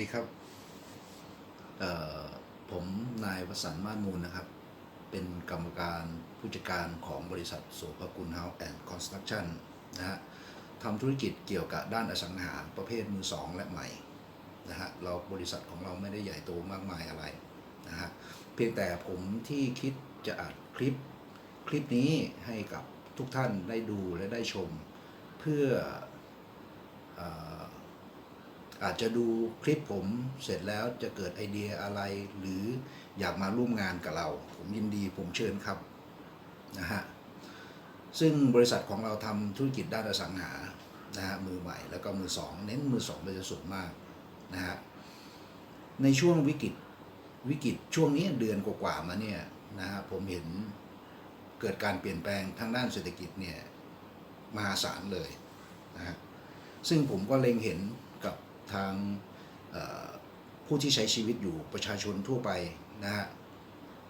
ดีครับ ผมนายวสันต์มาศมูลนะครับ เป็นกรรมการผู้จัดการของบริษัทโสภกุลเฮาส์แอนด์คอนสตรักชั่นนะฮะทำธุรกิจเกี่ยวกับด้านอสังหาประเภทมือสองและใหม่นะฮะ เราบริษัทของเราไม่ได้ใหญ่โตมากมายอะไรนะฮะ เพียงแต่ผมที่คิดจะอัดคลิปคลิปนี้ให้กับทุกท่านได้ดูและได้ชม เพื่ออ อาจจะดูคลิปผมเสร็จแล้วจะเกิดไอเดียอะไร หรืออยากมาร่วมงานกับเรา ผมยินดีผมเชิญครับนะฮะซึ่งบริษัทของเราทำธุรกิจด้านอสังหานะฮะมือใหม่แล้วก็มือสองเน้นมือสองเป็นสูงมากนะฮะในช่วงวิกฤตวิกฤตช่วงนี้เดือนกว่าๆมาเนี่ยนะฮะผมเห็นเกิดการเปลี่ยนแปลงทางด้านเศรษฐกิจเนี่ยมหาศาลเลยนะฮะซึ่งผมก็เล็งเห็น ทางผู้ที่ใช้ชีวิตอยู่ประชาชนทั่วไปนะฮะ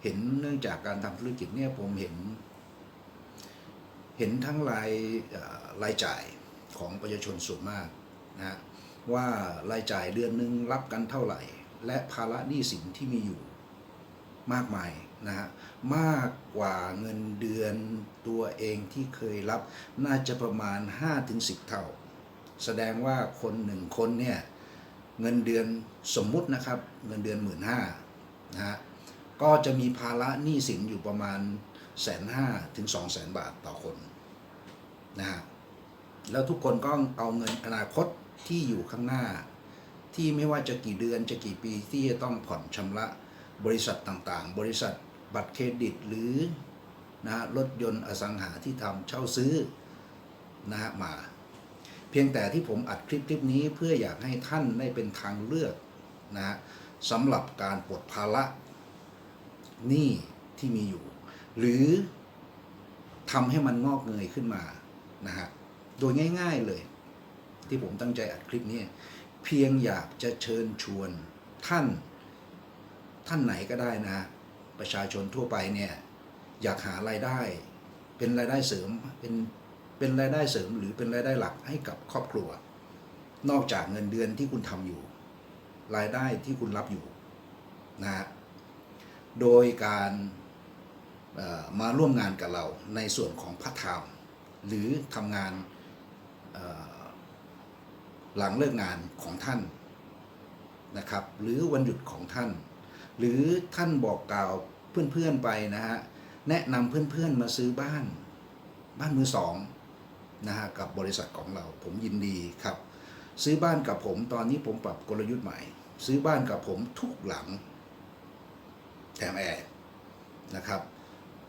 เห็นเนื่องจากการทำธุรกิจเนี่ยผมเห็น เห็นทั้งรายรายจ่ายของประชาชนส่วนมากนะฮะว่ารายจ่ายเดือนหนึ่งรับกันเท่าไหร่ และภาระหนี้สินที่มีอยู่มากมายนะฮะมากกว่าเงินเดือนตัวเองที่เคยรับน่าจะประมาณ 5-10 เท่า แสดงว่าคนหนึ่งคนเนี่ย เงินเดือนสมมุตินะครับ เงินเดือนหมื่นห้านะฮะก็จะมีภาระหนี้สินอยู่ประมาณแสนห้าถึงสองแสนบาทต่อคนนะฮะแล้วทุกคนก็เอาเงินอนาคตที่อยู่ข้างหน้า ที่ไม่ว่าจะกี่เดือนจะกี่ปีที่จะต้องผ่อนชำระบริษัทต่างๆ บริษัทบัตรเครดิตหรือนะฮะรถยนต์อสังหาที่ทำเช่าซื้อนะฮะมา เพียงแต่ที่ผมอัดคลิปคลิปนี้เพื่ออยากให้ท่านได้เป็นทางเลือกนะฮะสำหรับการปลดภาระหนี้ที่มีอยู่ หรือทำให้มันงอกเงยขึ้นมานะฮะโดยง่าย ๆเลย ที่ผมตั้งใจอัดคลิปนี้เพียงอยากจะเชิญชวนท่าน ท่านไหนก็ได้นะฮะประชาชนทั่วไปเนี่ย อยากหารายได้ เป็นรายได้เสริมเป็น เป็นรายได้เสริมหรือเป็นรายได้หลักให้กับครอบครัว นอกจากเงินเดือนที่คุณทำอยู่ รายได้ที่คุณรับอยู่นะฮะโดยการมาร่วมงานกับเราในส่วนของพัฒไทม์หรือทำงานหลังเลิกงานของท่านนะครับ หรือวันหยุดของท่าน หรือท่านบอกกล่าวเพื่อนๆไปนะฮะ แนะนำเพื่อนๆมาซื้อบ้าน บ้านมือสอง นะฮะกับบริษัทของเรา ผมยินดีครับ ซื้อบ้านกับผมตอนนี้ผมปรับกลยุทธ์ใหม่ ซื้อบ้านกับผมทุกหลัง แถมแอร์นะครับ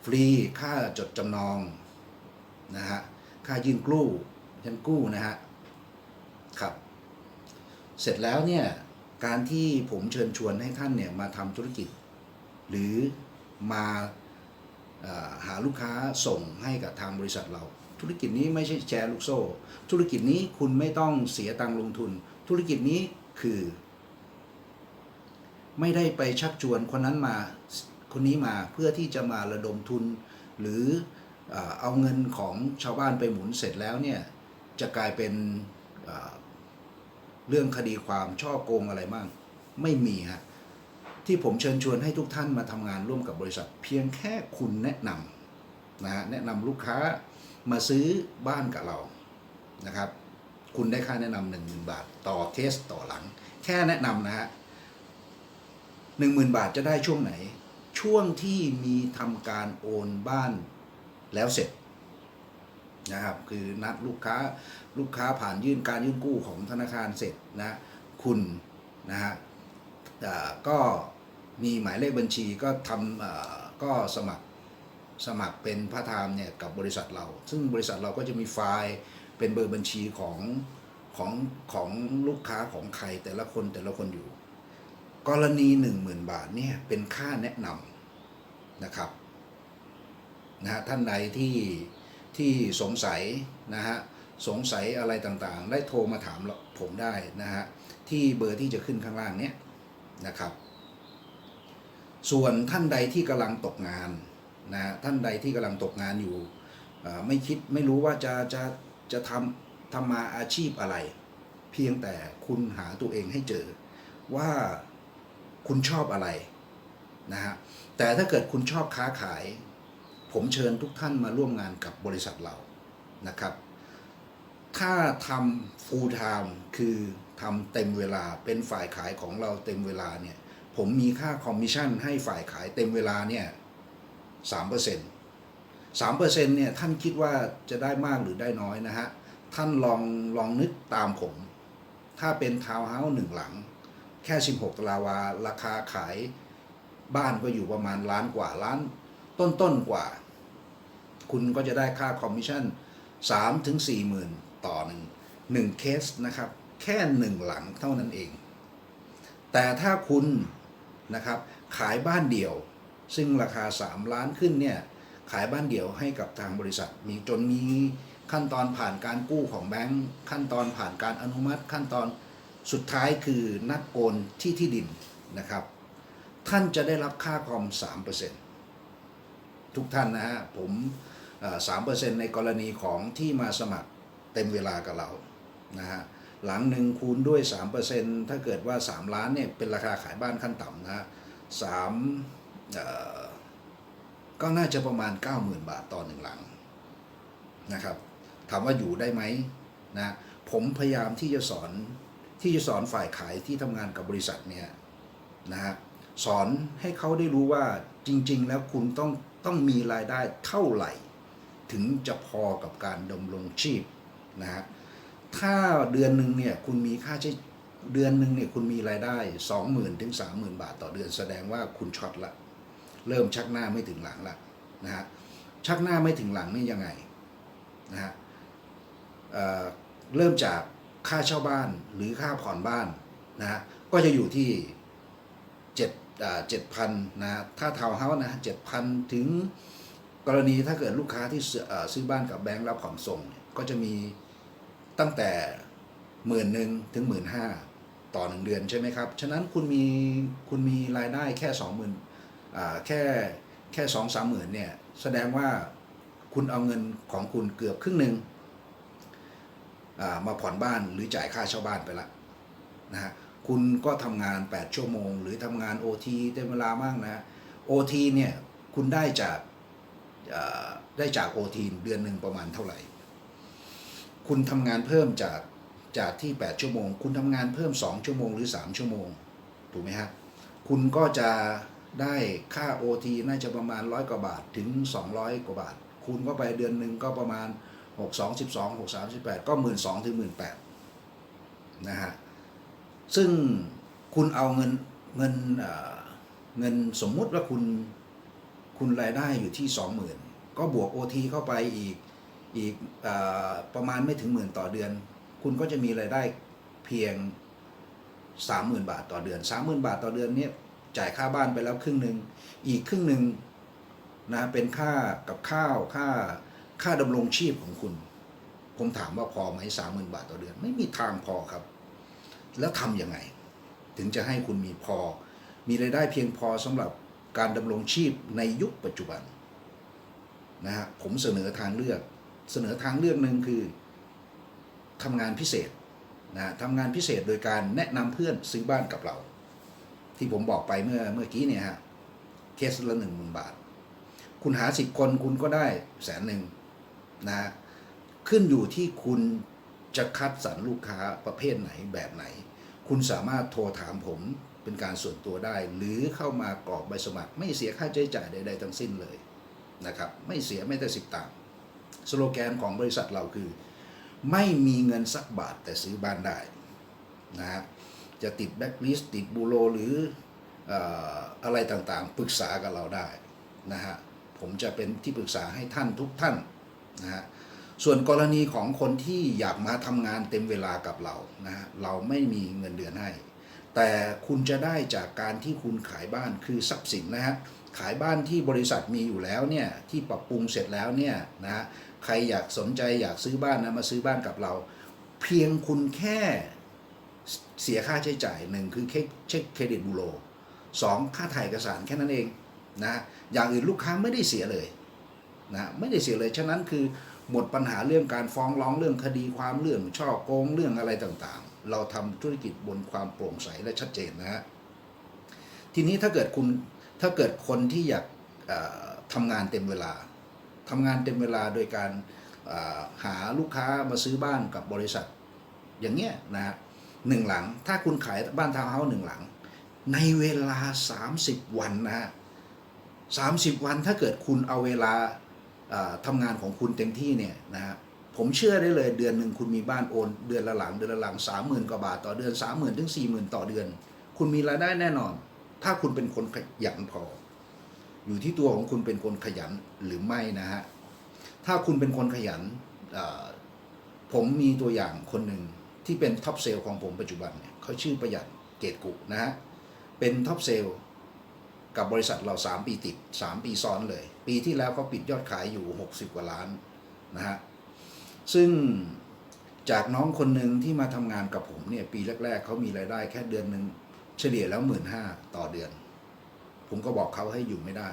ฟรีค่าจดจำนองนะฮะค่ายื่นกู้ยันกู้นะฮะครับ เสร็จแล้วเนี่ยการที่ผมเชิญชวนให้ท่านเนี่ยมาทำธุรกิจ หรือมาอหาลูกค้าส่งให้กับทางบริษัทเรา ธุรกิจนี้ไม่ใช่แชร์ลูกโซ่ ธุรกิจนี้คุณไม่ต้องเสียตังค์ลงทุน ธุรกิจนี้คือ ไม่ได้ไปชักชวนคนนั้นมาคนนี้มาเพื่อที่จะมาระดมทุน หรือเอาเงินของชาวบ้านไปหมุนเสร็จแล้วเนี่ยจะกลายเป็นเรื่องคดีความช่อโกงอะไรบ้างไม่มีฮะที่ผมเชิญชวนให้ทุกท่านมาทำงานร่วมกับบริษัท เพียงแค่คุณแนะนำนะฮะแนะนำลูกค้า มาซื้อบ้านกับเรานะครับ คุณได้ค่าแนะนำหนึ่งหมื่นบาท ต่อเคสต่อหลัง แค่แนะนำนะฮะหนึ่งหมื่นบาทจะได้ช่วงไหน ช่วงที่มีทำการโอนบ้านแล้วเสร็จนะครับคือนัดลูกค้าลูกค้าผ่านยื่นการยื่นกู้ของธนาคารเสร็จนะคุณนะฮะก็มีหมายเลขบัญชีก็ทำก็สมัคร สมัครเป็นพระธรรมเนี่ยกับบริษัทเรา ซึ่งบริษัทเราก็จะมีไฟล์เป็นเบอร์บัญชีของของของลูกค้าของใครแต่ละคนแต่ละคนอยู่ กรณี 10,000 บาทเนี่ยเป็นค่าแนะนำนะครับนะฮะท่านใดที่ที่สงสัยนะฮะสงสัยอะไรต่างๆ ได้โทรมาถามผมได้นะฮะที่เบอร์ที่จะขึ้นข้างล่างเนี้ยนะครับ ส่วนท่านใดที่กำลังตกงาน นะท่านใดที่กำลังตกงานอยู่ไม่คิดไม่รู้ว่าจะจะจะทำทำมาอาชีพอะไร เพียงแต่คุณหาตัวเองให้เจอ ว่าคุณชอบอะไรนะฮะแต่ถ้าเกิดคุณชอบค้าขาย ผมเชิญทุกท่านมาร่วมงานกับบริษัทเรานะครับ ถ้าทำ full time คือทำเต็มเวลาเป็นฝ่ายขายของเราเต็มเวลาเนี่ยผมมีค่าคอมมิชชั่นให้ฝ่ายขายเต็มเวลาเนี่ย สามเปอร์เซ็นต์สามเปอร์เซ็นต์เนี่ยท่านคิดว่าจะได้มากหรือได้น้อยนะฮะ ท่านลองลองนึกตามผม ถ้าเป็นทาวน์เฮาส์หนึ่งหลัง แค่ 16 ตารางวา ราคาขายบ้านก็อยู่ประมาณล้านกว่าล้าน ต้นต้นกว่า คุณก็จะได้ค่าคอมมิชชั่น3ถึง4หมื่นต่อหนึ่งหนึ่งเคสนะครับ แค่หนึ่งหลังเท่านั้นเอง แต่ถ้าคุณนะครับขายบ้านเดี่ยว ซึ่งราคา 3 ล้านขึ้นเนี่ยขายบ้านเดี่ยวให้กับทางบริษัท มีจนมีขั้นตอนผ่านการกู้ของแบงค์ขั้นตอนผ่านการอนุมัติ ขั้นตอนสุดท้ายคือนัดโอนที่ที่ดินนะครับ ท่านจะได้รับค่าคอม 3%ทุกท่านนะฮะผมสามเปอร์เซ็นต์ในกรณีของที่มาสมัครเต็มเวลากับเรานะฮะหลังหนึ่งคูณด้วย 3%ถ้าเกิดว่า 3 ล้านเนี่ยเป็นราคาขายบ้านขั้นต่ำนะฮะสาม ก็น่าจะประมาณ 90,000 บาทต่อหนึ่งหลังนะครับ ถามว่าอยู่ได้ไหมนะผมพยายามที่จะสอนที่จะสอนฝ่ายขายที่ทำงานกับบริษัทเนี่ยนะฮะสอนให้เขาได้รู้ว่าจริง ๆ แล้วคุณต้องต้องมีรายได้เท่าไหร่ ถึงจะพอกับการดำรงชีพนะฮะถ้าเดือนหนึ่งเนี่ยคุณมีค่าใช้เดือนหนึ่งเนี่ยคุณมีรายได้ 20,000ถึง30,000 บาทต่อเดือนแสดงว่าคุณช็อตละ เริ่มชักหน้าไม่ถึงหลังละนะฮะชักหน้าไม่ถึงหลังนี่ยังไงนะฮะเเริ่มจากค่าเช่าบ้านหรือค่าผ่อนบ้านนะฮะก็จะอยู่ที่เจ็ดเจ็ดพันนะถ้าทาวน์เฮาส์นะเจ็ดพันถึงกรณีถ้าเกิดลูกค้าที่ซื้อบ้านกับแบงก์รับผ่อนส่ง ก็จะมีตั้งแต่หมื่นหนึ่งถึงหมื่นห้าต่อหนึ่งเดือนใช่ไหมครับ ฉะนั้นคุณมีคุณมีรายได้แค่สองหมื่น แค่แค่สองสามหมื่นเนี่ยแสดงว่าคุณเอาเงินของคุณเกือบครึ่งหนึ่งมาผ่อนบ้านหรือจ่ายค่าเช่าบ้านไปละนะฮะคุณก็ทำงาน 8 ชั่วโมง หรือทำงาน OT เต็มเวลามากนะ OT เนี่ยคุณได้จากได้จาก OT เดือนหนึ่งประมาณเท่าไหร่ คุณทำงานเพิ่มจากจากที่ 8 ชั่วโมง คุณทำงานเพิ่ม 2 ชั่วโมงหรือ 3 ชั่วโมง ถูกไหมฮะ คุณก็จะ ได้ค่า OT น่าจะประมาณร้อยกว่าบาทถึง 200 กว่าบาท คูณก็ไปเดือนหนึ่งก็ประมาณ 6 2 12 6 3 18 ก็ 1 2 0 0 0ถึง18,000นะฮะ ซึ่งคุณเอาเงินเงินเงินสมมุติว่าคุณคุณรายได้อยู่ที่ 20,000 ก็บวก OT เข้าไปอีกอีกออประมาณไม่ถึงหมื่นต่อเดือน คุณก็จะมีรายได้เพียง 30,000 บาทต่อเดือน 30,000 บาทต่อเดือนเนี่ย จ่ายค่าบ้านไปแล้วครึ่งหนึ่งอีกครึ่งหนึ่งนะเป็นค่ากับข้าวค่าค่าดำรงชีพของคุณ ผมถามว่าพอไหม30,000บาทต่อเดือน ไม่มีทางพอครับ แล้วทำยังไง ถึงจะให้คุณมีพอ มีรายได้เพียงพอสำหรับการดำรงชีพในยุคปัจจุบันนะฮะผมเสนอทางเลือก เสนอทางเลือกหนึ่งคือทำงานพิเศษนะทำงานพิเศษโดยการแนะนำเพื่อนซื้อบ้านกับเรา ที่ผมบอกไปเมื่อเมื่อกี้เนี่ยฮะเคสละหนึ่งหมื่นบาท คุณหาสิบคนคุณก็ได้แสนหนึ่งนะฮะขึ้นอยู่ที่คุณจะคัดสรรลูกค้าประเภทไหนแบบไหน คุณสามารถโทรถามผมเป็นการส่วนตัวได้ หรือเข้ามากรอกใบสมัคร ไม่เสียค่าใช้จ่ายใดๆทั้งสิ้นเลยนะครับไม่เสียไม่แต่สิบตังค์สโลแกนของบริษัทเราคือ ไม่มีเงินสักบาทแต่ซื้อบ้านได้นะฮะ จะติดแบ็กลิสติดบูโรหรืออะไรต่างๆ ปรึกษากับเราได้นะฮะผมจะเป็นที่ปรึกษาให้ท่านทุกท่านนะฮะส่วนกรณีของคนที่อยากมาทำงานเต็มเวลากับเรานะฮะเราไม่มีเงินเดือนให้ แต่คุณจะได้จากการที่คุณขายบ้านคือทรัพย์สินนะฮะขายบ้านที่บริษัทมีอยู่แล้วเนี่ยที่ปรับปรุงเสร็จแล้วเนี่ยนะฮะใครอยากสนใจอยากซื้อบ้านนะมาซื้อบ้านกับเรา เพียงคุณแค่ เสียค่าใช้จ่ายหนึ่งคือเช็คเครดิตบูโรสองค่าถ่ายเอกสารแค่นั้นเองนะอย่างอื่นลูกค้าไม่ได้เสียเลยนะไม่ได้เสียเลย ฉะนั้นคือหมดปัญหาเรื่องการฟ้องร้องเรื่องคดีความเรื่องช่อโกงเรื่องอะไรต่างๆ เราทำธุรกิจบนความโปร่งใสและชัดเจนนะฮะทีนี้ถ้าเกิดคุณถ้าเกิดคนที่อยากเอ่อทำงานเต็มเวลาทำงานเต็มเวลาโดยการหาลูกค้ามาซื้อบ้านกับบริษัท อย่างเงี้ยนะฮะ หนึ่งหลัง ถ้าคุณขายบ้านทาวน์เฮาส์หนึ่งหลัง ในเวลา 30 วันนะฮะ30วันถ้าเกิดคุณเอาเวลาเอ่อทำงานของคุณเต็มที่เนี่ยนะฮะผมเชื่อได้เลยเดือนหนึ่งคุณมีบ้านโอน เดือนละหลังเดือนละหลังสามหมื่นกว่าบาทต่อเดือนสามหมื่นถึงสี่หมื่นต่อเดือน คุณมีรายได้แน่นอน ถ้าคุณเป็นคนขยันพอ อยู่ที่ตัวของคุณเป็นคนขยันหรือไม่นะฮะถ้าคุณเป็นคนขยันผมมีตัวอย่างคนหนึ่ง ที่เป็นท็อปเซลล์ของผมปัจจุบันเนี่ยเขาชื่อประหยัดเกตกุนะฮะเป็นท็อปเซลล์กับบริษัทเรา 3 ปีติด 3 ปีซ้อนเลย ปีที่แล้วเขาปิดยอดขายอยู่ 60 กว่าล้านนะฮะซึ่งจากน้องคนหนึ่งที่มาทำงานกับผมเนี่ยปีแรก ๆเขามีรายได้แค่เดือนหนึ่งเฉลี่ยแล้วหมื่นห้าต่อเดือน ผมก็บอกเขาให้อยู่ไม่ได้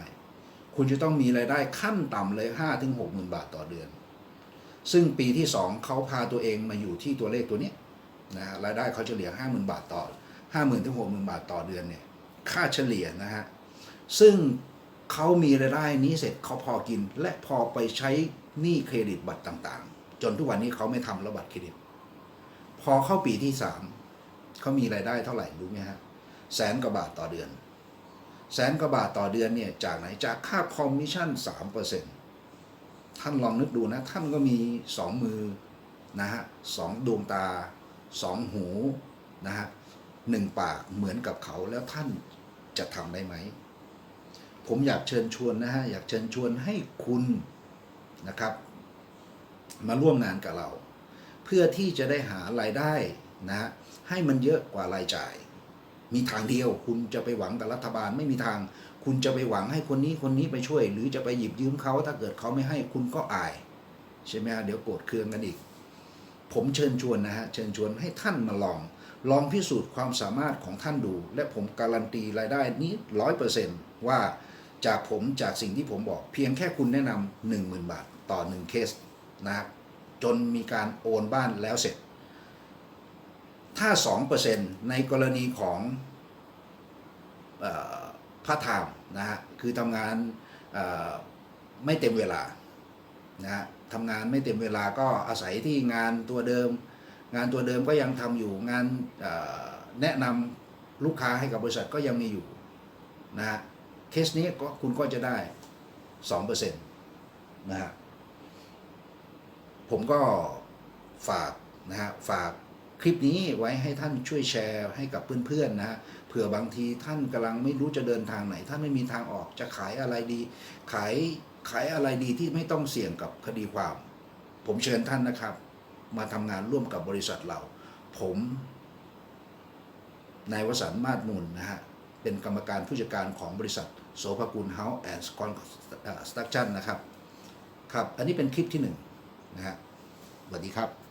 คุณจะต้องมีรายได้ขั้นต่ำเลยห้าถึงหกหมื่นบาทต่อเดือน ซึ่งปีที่สองเขาพาตัวเองมาอยู่ที่ตัวเลขตัวนี้ นะฮะรายได้เขาเฉลี่ยห้าหมื่นบาทต่อห้าหมื่นถึงหกหมื่นบาทต่อเดือนเนี่ยค่าเฉลี่ยนะฮะซึ่งเขามีรายได้นี้เสร็จเขาพอกิน และพอไปใช้หนี้เครดิตบัตรต่างๆ จนทุกวันนี้เขาไม่ทำระบัตรเครดิต พอเข้าปีที่สามเขามีรายได้เท่าไหร่รู้ไหมฮะแสนกว่าบาทต่อเดือน แสนกว่าบาทต่อเดือนเนี่ยจากไหนจากค่าคอมมิชชั่นสามเปอร์เซ็นท่านลองนึกดูนะ ท่านก็มีสองมือนะฮะสองดวงตา สองหูนะฮะหนึ่งปากเหมือนกับเขาแล้วท่านจะทำได้ไหม ผมอยากเชิญชวนนะฮะอยากเชิญชวนให้คุณนะครับ มาร่วมงานกับเรา เพื่อที่จะได้หารายได้นะฮะให้มันเยอะกว่ารายจ่าย มีทางเดียวคุณจะไปหวังกับรัฐบาลไม่มีทาง คุณจะไปหวังให้คนนี้คนนี้ไปช่วย หรือจะไปหยิบยืมเขาถ้าเกิดเขาไม่ให้คุณก็อาย ใช่ไหมฮะเดี๋ยวโกรธเคืองกันอีก ผมเชิญชวนนะฮะเชิญชวนให้ท่านมาลอง ลองพิสูจน์ความสามารถของท่านดู และผมการันตีรายได้นี้ร้อยเปอร์เซนต์ว่าจากผมจากสิ่งที่ผมบอก เพียงแค่คุณแนะนำหนึ่งหมื่นบาทต่อหนึ่งเคสนะครับจนมีการโอนบ้านแล้วเสร็จ ถ้า 2%ในกรณีของอพาร์ทไทม์นะฮะคือทำงานไม่เต็มเวลา นะฮะทำงานไม่เต็มเวลาก็อาศัยที่งานตัวเดิม งานตัวเดิมก็ยังทำอยู่งานแนะนำลูกค้าให้กับบริษัทก็ยังมีอยู่นะฮะเคสนี้ก็คุณก็จะได้2%นะฮะผมก็ฝากนะฮะฝากคลิปนี้ไว้ให้ท่านช่วยแชร์ให้กับเพื่อนๆนะฮะเผื่อบางทีท่านกำลังไม่รู้จะเดินทางไหน ท่านไม่มีทางออกจะขายอะไรดี ขาย ขายอะไรดีที่ไม่ต้องเสี่ยงกับคดีความ ผมเชิญท่านนะครับ มาทำงานร่วมกับบริษัทเรา ผมนายวสันต์มาดมูลนะฮะ เป็นกรรมการผู้จัดการของบริษัทโสภกุลเฮาส์แอนด์คอนสตรักชั่นนะครับ ครับ อันนี้เป็นคลิปที่หนึ่งนะฮะสวัสดีครับ